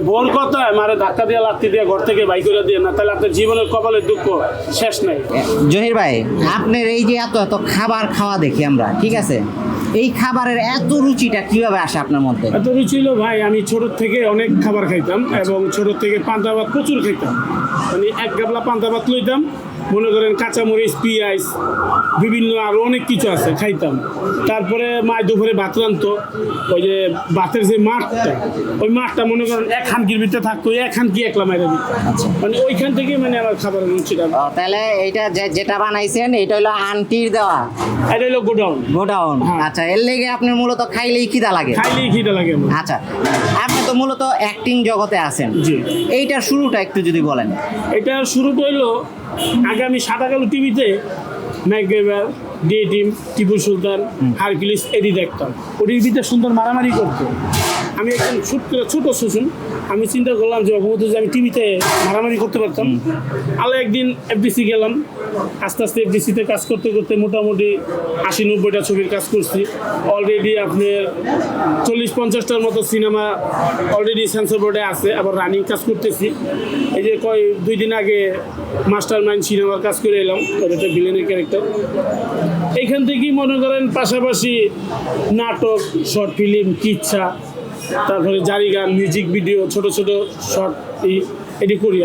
ওই বোর কথায় মারে ধাক্কা দিয়ে লাত্তি দিয়ে ঘর থেকে বাই করে দিয়ে না তাহলে আপনার জীবনের কপালের দুঃখ শেষ নাই। জহির ভাই আপনার এই যে এত এত খাবার খাওয়া দেখি আমরা ঠিক আছে? এই খাবারের এত রুচিটা কীভাবে আসে আপনার মধ্যে? এত রুচি হলো ভাই আমি ছোট থেকে অনেক খাবার খাইতাম এবং ছোট থেকে পান্তা ভাত প্রচুর খাইতাম। মানে এক গাবলা পান্তা ভাত লইতাম মনে করেন কাঁচামরিচ পেঁয়াজ বিভিন্ন আরও অনেক কিছু আছে খাইতাম। তারপরে মায় দুপুরে ভাত রানতো ওই যে ভাতের যে মাঠটা ওই মাঠটা মনে করেন এক হানকির ভিতরে থাকতো এক হানকি একলা মাইরে দিত আচ্ছা। মানে ওইখান থেকে মানে আমার খাবারের রুচিটা তাহলে এইটা যেটা বানাইছেন এটা হলো আন্টির দেওয়া? এটা হলো গোডাউন। গোডাউন? হ্যাঁ। আচ্ছা এর লেগে আপনার মূলত খাইলেই খিদা লাগে? খাইলেই খিদে লাগে আচ্ছা আপনি তো মূলত অ্যাক্টিং জগতে আছেন। জি। এইটার শুরুটা একটু যদি বলেন। এটা শুরুটা হইল আগে আমি সাদা কালো টিভিতে MacGyver D team Tipu Sultan Hercules এডি দেখতাম। ওটির ভিতরে সুন্দর মারামারি করতো। আমি একদম ছোট করে ছোট শুশুন আমি চিন্তা করলাম যে অবগত যে আমি টিভিতে মারামারি করতে পারতাম। আলো একদিন এফডিসি গেলাম। আস্তে আস্তে এফডিসিতে কাজ করতে করতে মোটামুটি আশি নব্বইটা ছবির কাজ করছি। অলরেডি আপনার চল্লিশ পঞ্চাশটার মতো সিনেমা অলরেডি সেন্সর বোর্ডে আছে। আবার রানিং কাজ করতেছি। এই যে কয় দুই দিন আগে মাস্টার মাইন্ড সিনেমার কাজ করে এলাম। ওটাতে ভিলেনের ক্যারেক্টার এইখান থেকেই মনে করেন পাশাপাশি নাটক শর্ট ফিল্ম কিচ্ছা তারপরে জারি গান মিউজিক ভিডিও ছোট ছোট শর্ট এটি করি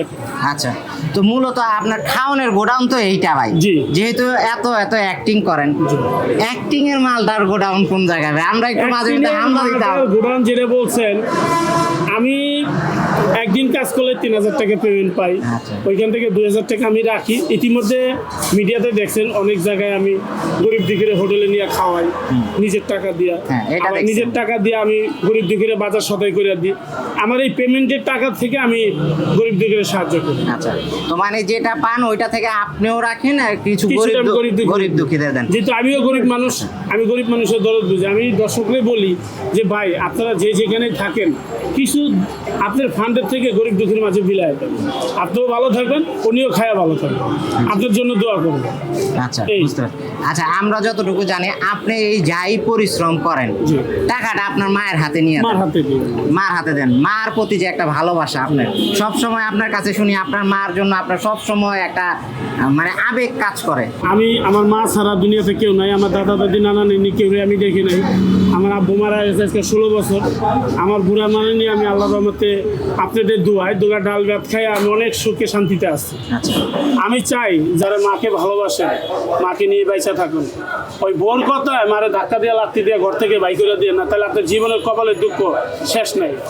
আচ্ছা তো মূলত আপনার খাওয়ানোর গোডাউন তো এইটা ভাই? যেহেতু এত এত অ্যাক্টিং করেন অ্যাক্টিং এর মালদার গোডাউন কোন জায়গায় আমরা একটু মাঝে গোডাউন যেটা বলছেন আমি একদিন কাজ করলে তিন হাজার টাকা পেমেন্ট পাই। আচ্ছা। ওইখান থেকে দুই হাজার টাকা আমি রাখি। ইতিমধ্যে মিডিয়াতে দেখছেন অনেক জায়গায় আমি গরিব দিকের হোটেলে নিয়ে খাওয়াই নিজের টাকা দিয়া। হ্যাঁ। নিজের টাকা দিয়ে আমি গরিব দিকের বাজার সদাই করে দিই। আমার এই পেমেন্টের টাকা থেকে আমি গরিব দিকের সাহায্য করি। আচ্ছা তো মানে যেটা পান ওইটা থেকে আপনিও রাখেন আর কিছু গরিব গরিব দুঃখী- দুঃখীদের দেন? যেহেতু আমিও গরিব মানুষ আমি গরিব মানুষের দরদ বুঝি। আমি দর্শকরে বলি যে ভাই আপনারা যে যেখানে থাকেন কিছু আপনার ফান্ডের থেকে গরিব দুঃখীর মাঝে বিলায় দেবেন আপনিও ভালো থাকবেন উনিও খায়া ভালো থাকবেন। আপনার জন্য দোয়া করবেন আচ্ছা। আচ্ছা আমরা যতটুকু জানি আপনি এই যাই পরিশ্রম করেন টাকাটা আপনার মায়ের হাতে নিয়ে মার হাতে দিয়ে মার হাতে দেন। মার প্রতি যে একটা ভালোবাসা আপনার সব সময় আপনার কাছে শুনি আপনার মার জন্য আপনার সব সময় একটা মানে আবেগ কাজ করে। আমি আমার মা ছাড়া দুনিয়াতে কেউ নাই আমার দাদা দাদি নানা নানি কেউ আমি দেখি নাই। আমার আব্বু মারা গেছে আজকে ষোলো বছর। আমার বুড়া মানে নিয়ে আমি আল্লাহ রহমতে আপনাদের দোয়াই দুগা ডাল ভাত খাই আমি অনেক সুখে শান্তিতে আছি। আচ্ছা। আমি চাই যারা মাকে ভালোবাসে মাকে নিয়ে বাইচা থাকুন। ওই বোর কথায় মারে ধাক্কা দিয়ে লাত্তি দিয়ে ঘর থেকে বাই করে দিয়ে না তাহলে আপনার জীবনের কপালের দুঃখ শেষ নাই।